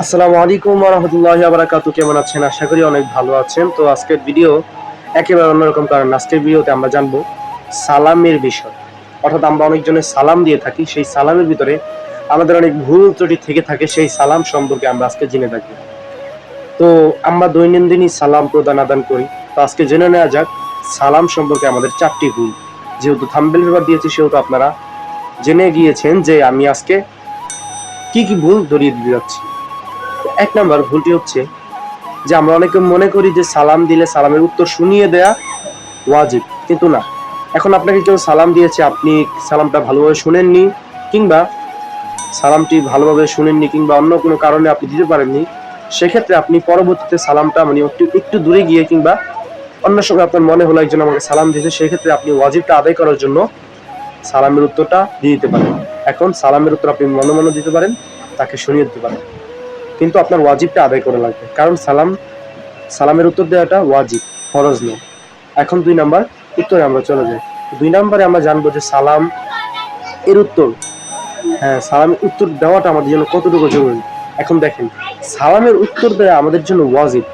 আসসালামু আলাইকুম রহমতুল্লাহ বারাকাতু কেমন আছেন? আশা করি অনেক ভালো আছেন। তো আজকের ভিডিও একেবারে অন্যরকম, কারণ আজকের ভিডিওতে আমরা জানব সালামের বিষয়। অর্থাৎ আমরা অনেকজনের সালাম দিয়ে থাকি, সেই সালামের ভিতরে আমাদের অনেক ভুল ত্রুটি থেকে থাকে, সেই সালাম সম্পর্কে আমরা আজকে জেনে থাকি তো আমরা দৈনন্দিনই সালাম প্রদান আদান করি। তো আজকে জেনে নেওয়া যাক, সালাম সম্পর্কে আমাদের চারটি ভুল। যেহেতু থাম্বেল পেপার দিয়েছি, সেহেতু আপনারা জেনে গিয়েছেন যে আমি আজকে কি কি ভুল ধরিয়ে দিতে যাচ্ছি। এক নাম্বার ভুলটি হচ্ছে যে আমরা অনেকে মনে করি যে সালাম দিলে সালামের উত্তর শুনিয়ে দেয়া ওয়াজিব, কিন্তু না। এখন আপনাকে কেউ সালাম দিয়েছে, আপনি সালামটা ভালোভাবে শুনেননি, কিংবা সালামটি ভালোভাবে শুনেননি, কিংবা অন্য কোনো কারণে আপনি দিতে পারেননি, সেক্ষেত্রে আপনি পরবর্তীতে সালামটা মানে একটু একটু দূরে গিয়ে কিংবা অন্য সময় আপনার মনে হলো একজন আমাকে সালাম দিয়েছে, সেক্ষেত্রে আপনি ওয়াজিবটা আদায় করার জন্য সালামের উত্তরটা দিয়ে দিতে পারেন। এখন সালামের উত্তর আপনি মনে মনে দিতে পারেন, তাকে শুনিয়ে দিতে পারেন। কিন্তু আপনার ওয়াজিবটা আদায় করা লাগবে। কারণ সালাম, সালামের উত্তর দেওয়াটা ওয়াজিব, ফরজ নয়। এখন দুই নাম্বার উত্তরে আমরা চলে যাই। দুই নাম্বারে আমরা জানব যে সালাম এর উত্তর। হ্যাঁ সালামের উত্তর দেওয়াটা আমাদের জন্য কতটুকু জরুরি? এখন দেখেন, সালামের উত্তর দেওয়া আমাদের জন্য ওয়াজিব।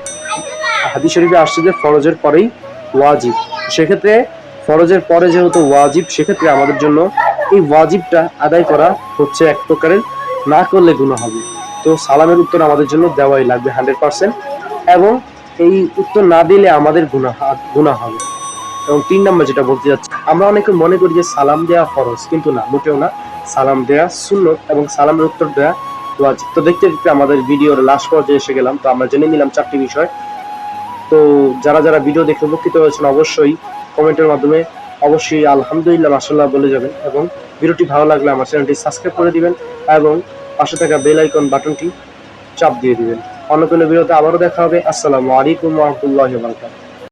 হাদিস শরীফে আসছে যে ফরজের পরেই ওয়াজিব। সেক্ষেত্রে ফরজের পরে যেহেতু ওয়াজিব, সেক্ষেত্রে আমাদের জন্য এই ওয়াজিবটা আদায় করা হচ্ছে এক প্রকারের, না করলে গুণ হবে। তো সালামের উত্তর আমাদের জন্য দেওয়াই লাগবে হান্ড্রেড পার্সেন্ট। এবং এই উত্তর না দিলে আমাদের গুণা গুণা হবে। এবং তিন নম্বর যেটা বলতে যাচ্ছি, আমরা অনেকে মনে করি যে সালাম দেওয়া ফরজ, কিন্তু না, মোটেও না। সালাম দেওয়া সুন্নত এবং সালামের উত্তর দেওয়া ওয়াজিব। তো দেখতে দেখতে আমাদের ভিডিওর লাস্ট পর্যায়ে এসে গেলাম। তো আমরা জেনে নিলাম চারটি বিষয়। তো যারা যারা ভিডিও দেখে উপকৃত হয়েছেন, অবশ্যই কমেন্টের মাধ্যমে অবশ্যই আলহামদুলিল্লাহ মাসাল্লাহ বলে যাবেন। এবং ভিডিওটি ভালো লাগলে আমার চ্যানেলটি সাবস্ক্রাইব করে দিবেন। এবং পাশে থাকা বেল আইকন বাটনটি চাপ দিয়ে দিবেন। অন্য কোনো ভিডিওতে আবারও দেখা হবে। আসসালামু আলাইকুম রহমতুল্লাহ বারকাত